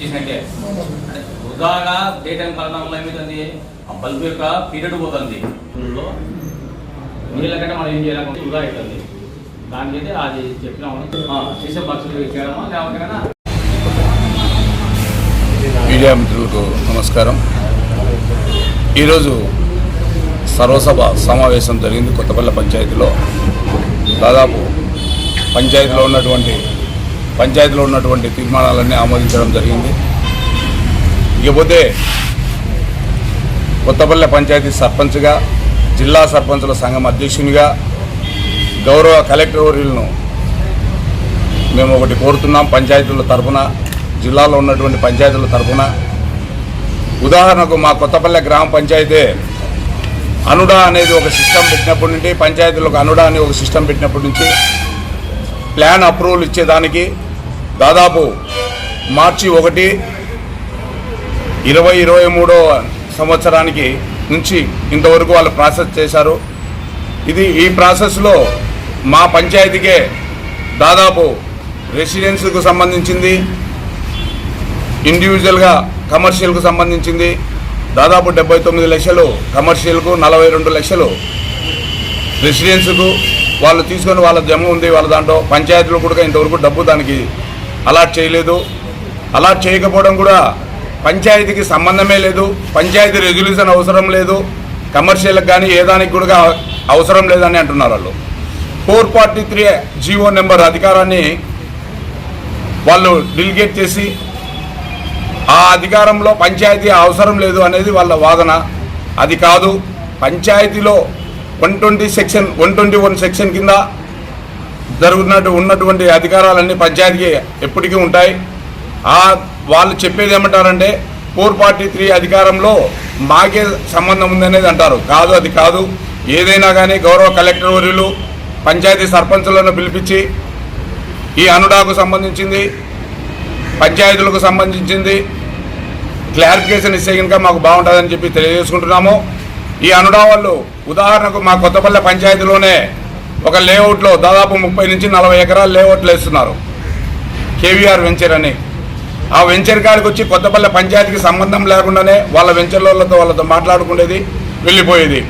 చేసినట్టే. అంటే వృధాగా డే టైం కలడం ఏమవుతుంది ఆ బల్బ్ యొక్క పీరియడ్ పోతుంది. లో నీళ్ళ కంటే మనం ఏం చేయాలి వృధా అవుతుంది. దానికైతే అది చెప్పినాము. చేసే పక్షులు చేయడమా లేకపోతే మీడియా మిత్రులకు నమస్కారం. ఈరోజు సర్వసభ సమావేశం జరిగింది కొత్తపల్లి పంచాయతీలో. దాదాపు పంచాయతీలో ఉన్నటువంటి పంచాయతీలో ఉన్నటువంటి తీర్మానాలన్నీ ఆమోదించడం జరిగింది. ఇకపోతే కొత్తపల్లె పంచాయతీ సర్పంచ్గా జిల్లా సర్పంచుల సంఘం అధ్యక్షునిగా గౌరవ కలెక్టర్ వర్యులను మేము ఒకటి కోరుతున్నాం. పంచాయతీల తరఫున జిల్లాలో ఉన్నటువంటి పంచాయతీల తరఫున ఉదాహరణకు మా కొత్తపల్లె గ్రామ పంచాయతీ అనుడా అనేది ఒక సిస్టమ్ పెట్టినప్పటి నుండి పంచాయతీలకు అనుడా అని ఒక సిస్టమ్ పెట్టినప్పటి నుంచి ప్లాన్ అప్రూవల్ ఇచ్చేదానికి దాదాపు మార్చి ఒకటి ఇరవై ఇరవై మూడో సంవత్సరానికి నుంచి ఇంతవరకు వాళ్ళు ప్రాసెస్ చేశారు. ఇది ఈ ప్రాసెస్లో మా పంచాయతీకే దాదాపు రెసిడెన్స్కు సంబంధించింది ఇండివిజువల్గా కమర్షియల్కు సంబంధించింది దాదాపు డెబ్బై తొమ్మిది లక్షలు కమర్షియల్కు నలభై రెండు లక్షలు రెసిడెన్సీకు వాళ్ళు తీసుకొని వాళ్ళ జమ ఉంది వాళ్ళ దాంట్లో. పంచాయతీలు కూడా ఇంతవరకు డబ్బు దానికి అలాట్ చేయలేదు. అలాట్ చేయకపోవడం కూడా పంచాయతీకి సంబంధమే లేదు. పంచాయతీ రెజల్యూషన్ అవసరం లేదు. కమర్షియల్కి కానీ ఏ దానికి కూడా అవసరం లేదని అంటున్నారు వాళ్ళు. Four forty three G O number అధికారాన్ని వాళ్ళు డిలిగేట్ చేసి ఆ అధికారంలో పంచాయతీ అవసరం లేదు అనేది వాళ్ళ వాదన. అది కాదు పంచాయతీలో one twenty section one twenty one section కింద జరుగుతున్నట్టు ఉన్నటువంటి అధికారాలన్నీ పంచాయతీకి ఎప్పటికీ ఉంటాయి. ఆ వాళ్ళు చెప్పేది ఏమంటారంటే ఫోర్ ఫార్టీ త్రీ అధికారంలో మాకే సంబంధం ఉందనేది అంటారు. కాదు అది కాదు. ఏదైనా కానీ గౌరవ కలెక్టర్ వర్యులు పంచాయతీ సర్పంచులను పిలిపించి ఈ అనుడాకు సంబంధించింది పంచాయతీలకు సంబంధించింది క్లారిఫికేషన్ ఇస్తే కనుక మాకు బాగుంటుందని చెప్పి తెలియజేసుకుంటున్నాము. ఈ అనుడా వాళ్ళు ఉదాహరణకు మా కొత్తపల్లె పంచాయతీలోనే ఒక లేఅవుట్లో దాదాపు ముప్పై నుంచి నలభై ఎకరాల లేఅవుట్లు వేస్తున్నారు. కేవీఆర్ వెంచర్ అని. ఆ వెంచర్ కాడికి వచ్చి కొత్తపల్లె పంచాయతీకి సంబంధం లేకుండానే వాళ్ళ వెంచర్లతో వాళ్ళతో మాట్లాడుకునేది వెళ్ళిపోయేది.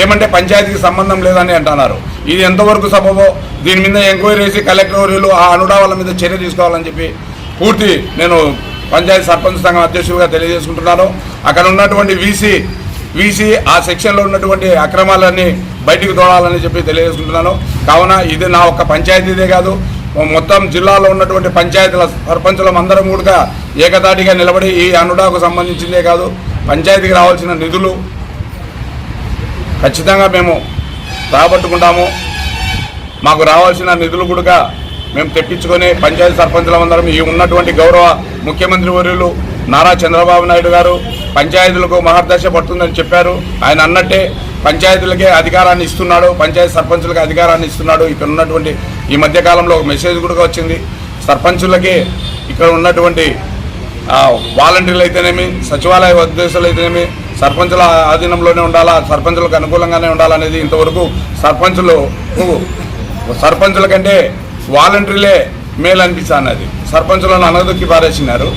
ఏమంటే పంచాయతీకి సంబంధం లేదని అంటున్నారు. ఇది ఎంతవరకు సబబో? దీని మీద ఎంక్వైరీ చేసి కలెక్టరీలు ఆ అనుడా వాళ్ళ మీద చర్య తీసుకోవాలని చెప్పి పూర్తి నేను పంచాయతీ సర్పంచ్ సంఘం అధ్యక్షులుగా తెలియజేసుకుంటున్నాను. అక్కడ ఉన్నటువంటి వీసీ వీసీ ఆ సెక్షన్లో ఉన్నటువంటి అక్రమాలన్నీ బయటికి తోడాలని చెప్పి తెలియజేసుకుంటున్నాను. కావున ఇది నా ఒక్క పంచాయతీదే కాదు. మొత్తం జిల్లాలో ఉన్నటువంటి పంచాయతీల సర్పంచులం అందరం కూడా ఏకతాటిగా నిలబడి ఈ అనుడాకు సంబంధించిందే కాదు. పంచాయతీకి రావాల్సిన నిధులు ఖచ్చితంగా మేము రాబట్టుకుంటాము. మాకు రావాల్సిన నిధులు కూడా మేము తెప్పించుకొని పంచాయతీ సర్పంచులందరం ఈ ఉన్నటువంటి గౌరవ ముఖ్యమంత్రి వర్యులు నారా చంద్రబాబు నాయుడు గారు పంచాయతీలకు మహర్దశ పడుతుందని చెప్పారు. ఆయన అన్నట్టే పంచాయతీలకే అధికారాన్ని ఇస్తున్నాడు పంచాయతీ సర్పంచులకి అధికారాన్ని ఇస్తున్నాడు. ఇక్కడ ఉన్నటువంటి ఈ మధ్యకాలంలో ఒక మెసేజ్ కూడా వచ్చింది. సర్పంచులకి ఇక్కడ ఉన్నటువంటి వాలంటీర్లు అయితేనేమి సచివాలయ ఉద్దేశాలు అయితేనేమి సర్పంచుల ఆధీనంలోనే ఉండాలా సర్పంచులకు అనుకూలంగానే ఉండాలనేది ఇంతవరకు సర్పంచులు సర్పంచుల కంటే వాలంటీర్లే మేలు అనిపిస్తున్నది సర్పంచులను అనదొక్కి పారేసినారు.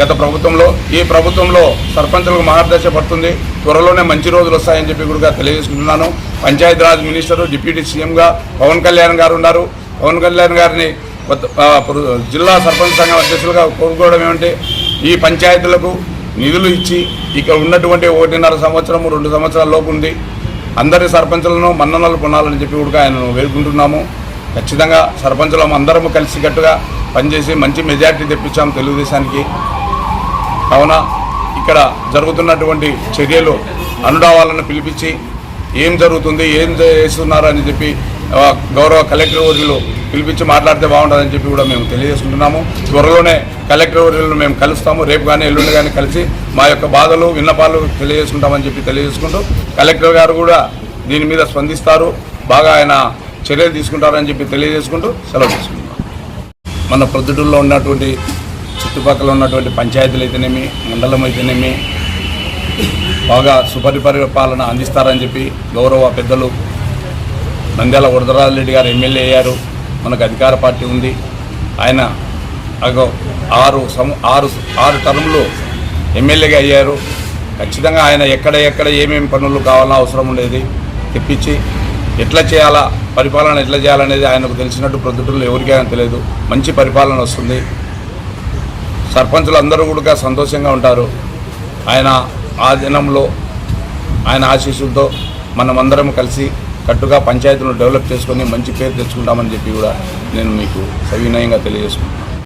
గత ప్రభుత్వంలో ఈ ప్రభుత్వంలో సర్పంచులకు మార్గదర్శ పడుతుంది. త్వరలోనే మంచి రోజులు వస్తాయని చెప్పి కూడా తెలియజేసుకుంటున్నాను పంచాయతీరాజ్ మినిస్టరు డిప్యూటీ సీఎంగా పవన్ కళ్యాణ్ గారు ఉన్నారు. పవన్ కళ్యాణ్ గారిని కొత్త జిల్లా సర్పంచ్ సంఘం అధ్యక్షులుగా కోరుకోవడం ఏమంటే ఈ పంచాయతీలకు నిధులు ఇచ్చి ఇక్కడ ఉన్నటువంటి ఒకటిన్నర సంవత్సరం రెండు సంవత్సరాల లోపు ఉంది. అందరి సర్పంచులను మన్ననలు పొందాలని చెప్పి కూడా ఆయన వేడుకుంటున్నాము. ఖచ్చితంగా సర్పంచులం అందరము కలిసికట్టుగా పనిచేసి మంచి మెజార్టీ తెప్పించాము తెలుగుదేశానికి. కావున ఇక్కడ జరుగుతున్నటువంటి చర్యలు అనుడావాలను పిలిపించి ఏం జరుగుతుంది ఏం చేస్తున్నారు అని చెప్పి గౌరవ కలెక్టర్ వర్యులు పిలిపించి మాట్లాడితే బాగుంటుందని చెప్పి కూడా మేము తెలియజేసుకుంటున్నాము. త్వరలోనే కలెక్టర్ వర్యులను మేము కలుస్తాము. రేపు కానీ ఎల్లుండి కానీ కలిసి మా యొక్క బాధలు విన్నపాలు తెలియజేసుకుంటామని చెప్పి తెలియజేసుకుంటూ కలెక్టర్ గారు కూడా దీని మీద స్పందిస్తారు. బాగా ఆయన చర్యలు తీసుకుంటారని చెప్పి తెలియజేసుకుంటూ సెలవు తీసుకుంటున్నాం. మన ప్రొద్దుటూరులో ఉన్నటువంటి చుట్టుపక్కల ఉన్నటువంటి పంచాయతీలు అయితేనేమి మండలం అయితేనేమి బాగా సుపరిపరిపాలన అందిస్తారని చెప్పి గౌరవ పెద్దలు నంద్యాల వరదరాజరెడ్డి గారు ఎమ్మెల్యే అయ్యారు. మనకు అధికార పార్టీ ఉంది. ఆయన ఆరు సం ఆరు ఆరు టర్ములు ఎమ్మెల్యేగా అయ్యారు. ఖచ్చితంగా ఆయన ఎక్కడ ఎక్కడ ఏమేమి పనులు కావాలన్నా అవసరం ఉండేది తెప్పించి ఎట్లా చేయాలా పరిపాలన ఎట్లా చేయాలనేది ఆయనకు తెలిసినట్టు ప్రొద్దుటూరులో ఎవరికైనా తెలియదు. మంచి పరిపాలన వస్తుంది. సర్పంచులు అందరూ కూడా సంతోషంగా ఉంటారు. ఆయన ఆ దినంలో ఆయన ఆశీస్సులతో మనమందరం కలిసి కట్టుగా పంచాయతీలను డెవలప్ చేసుకొని మంచి పేరు తెచ్చుకుంటామని చెప్పి కూడా నేను మీకు సవినయంగా తెలియజేసుకుంటున్నాను.